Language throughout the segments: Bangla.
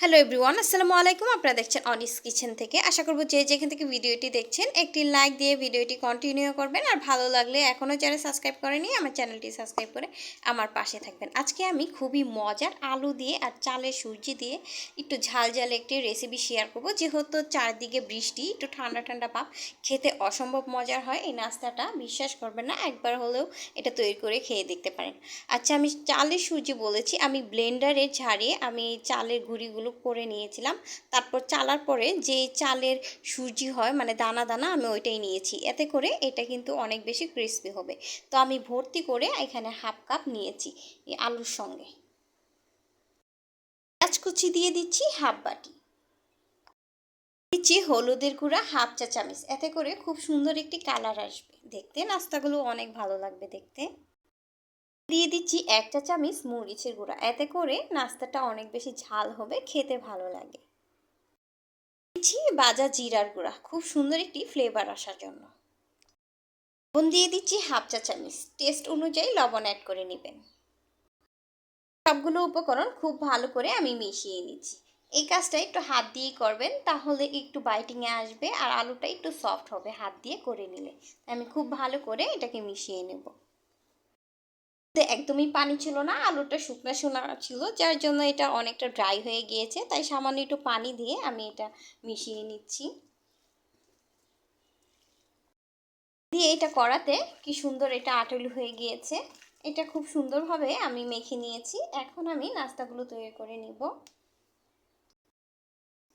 হ্যালো এভরিওয়ান আসসালামু আলাইকুম। আপনারা দেখছেন অনিস কিচেন থেকে। আশা করব যে যেখান থেকে ভিডিওটি দেখছেন, একটি লাইক দিয়ে ভিডিওটি কন্টিনিউ করবেন। আর ভালো লাগলে এখনও যারা সাবস্ক্রাইব করেনি আমার চ্যানেলটি সাবস্ক্রাইব করে আমার পাশে থাকবেন। আজকে আমি খুবই মজার আলু দিয়ে আর চালের সূর্যি দিয়ে একটু ঝাল ঝাল একটি রেসিপি শেয়ার করব। যেহেতু চারদিকে বৃষ্টি, একটু ঠান্ডা ঠান্ডা পাপ খেতে অসম্ভব মজার হয়। এই নাস্তাটা বিশ্বাস করবেন না, একবার হলেও এটা তৈরি করে খেয়ে দেখতে পারেন। আচ্ছা আমি চালের সূর্যি বলেছি, আমি ব্লেন্ডারে ঝাড়িয়ে আমি চালের গুঁড়িগুলো করে নিয়েছিলাম। তারপর চালার পরে যে চালের সুজি হয় মানে দানা দানা, আমি ওইটাই নিয়েছি। এতে করে এটা কিন্তু অনেক বেশি ক্রিস্পি হবে। তো আমি ভর্তি করে এখানে হাফ কাপ নিয়েছি এই আলুর সঙ্গে। পেঁয়াজ কুচি দিয়ে দিচ্ছি হাফ বাটি। দিচ্ছি হলুদের গুঁড়া হাফ চা চামিচ এতে করে খুব সুন্দর একটি কালার আসবে। দেখতে নাস্তাগুলো অনেক ভালো লাগবে দেখতে। দিয়ে দিচ্ছি এক চা চামচ মরিচের গুঁড়া। এতে করে নাস্তাটা অনেক বেশি ঝাল হবে, খেতে ভালো লাগে। দিচ্ছি বাজা জিরার গুঁড়া, খুব সুন্দর একটি ফ্লেভার আসার জন্য। লবণ দিয়ে দিচ্ছি হাফ চা চামচ। টেস্ট অনুযায়ী লবণ অ্যাড করে নেবেন। সবগুলো উপকরণ খুব ভালো করে আমি মিশিয়ে নিচ্ছি। এই কাজটা একটু হাত দিয়েই করবেন, তাহলে একটু বাইটিংয়ে আসবে আর আলুটা একটু সফট হবে হাত দিয়ে করে নিলে। আমি খুব ভালো করে এটাকে মিশিয়ে নেব। একদমই পানি ছিল না, আলুটা শুকনো শোনা ছিল, যার জন্য এটা অনেকটা ড্রাই হয়ে গিয়েছে। তাই সামান্য একটু পানি দিয়ে আমি এটা মিশিয়ে নিচ্ছি। দিয়ে এটা করাতে কি সুন্দর এটা আটলু হয়ে গিয়েছে। এটা খুব সুন্দরভাবে আমি মেখে নিয়েছি। এখন আমি নাস্তাগুলো তৈরি করে নিব।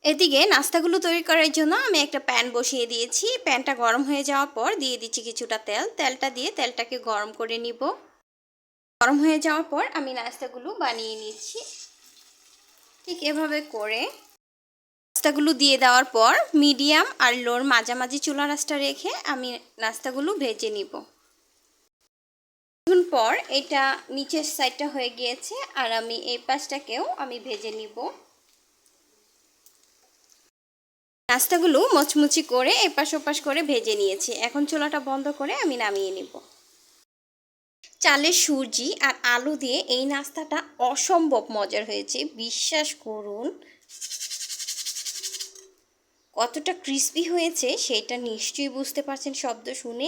এদিকে নাস্তাগুলো তৈরি করার জন্য আমি একটা প্যান বসিয়ে দিয়েছি। প্যানটা গরম হয়ে যাওয়ার পর দিয়ে দিচ্ছি কিছুটা তেল। তেলটা দিয়ে তেলটাকে গরম করে নিব। গরম হয়ে যাওয়ার পর আমি নাস্তাগুলো বানিয়ে নিচ্ছি। ঠিক এভাবে করে নাস্তাগুলো দিয়ে দেওয়ার পর মিডিয়াম আর লোর মাঝামাঝি চুলা রাস্তা রেখে আমি নাস্তাগুলো ভেজে নিব। কিছুক্ষণ পর এটা নিচের সাইডটা হয়ে গিয়েছে আর আমি এই পাশটাকেও আমি ভেজে নিব। নাস্তাগুলো মচমুচি করে এপাশ ওপাশ করে ভেজে নিয়েছি। এখন চুলাটা বন্ধ করে আমি নামিয়ে নিব। চালের সুজি আর আলু দিয়ে এই নাস্তাটা অসম্ভব মজার হয়েছে। বিশ্বাস করুন, কতটা ক্রিস্পি হয়েছে সেটা নিশ্চয়ই বুঝতে পারছেন শব্দ শুনে।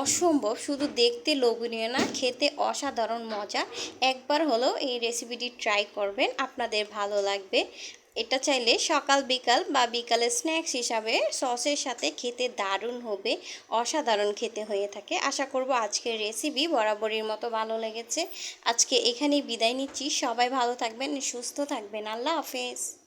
অসম্ভব, শুধু দেখতে লোভনীয় না, খেতে অসাধারণ মজা। একবার হলেও এই রেসিপিটি ট্রাই করবেন, আপনাদের ভালো লাগবে। এটা চাইলে সকাল, বিকাল বা বিকালে স্ন্যাক্স হিসাবে সসের সাথে খেতে দারুণ হবে, অসাধারণ খেতে হয়ে থাকে। আশা করব আজকের রেসিপি বরাবরের মতো ভালো লেগেছে। আজকে এখানেই বিদায় নিচ্ছি। সবাই ভালো থাকবেন, সুস্থ থাকবেন। আল্লাহ হাফেজ।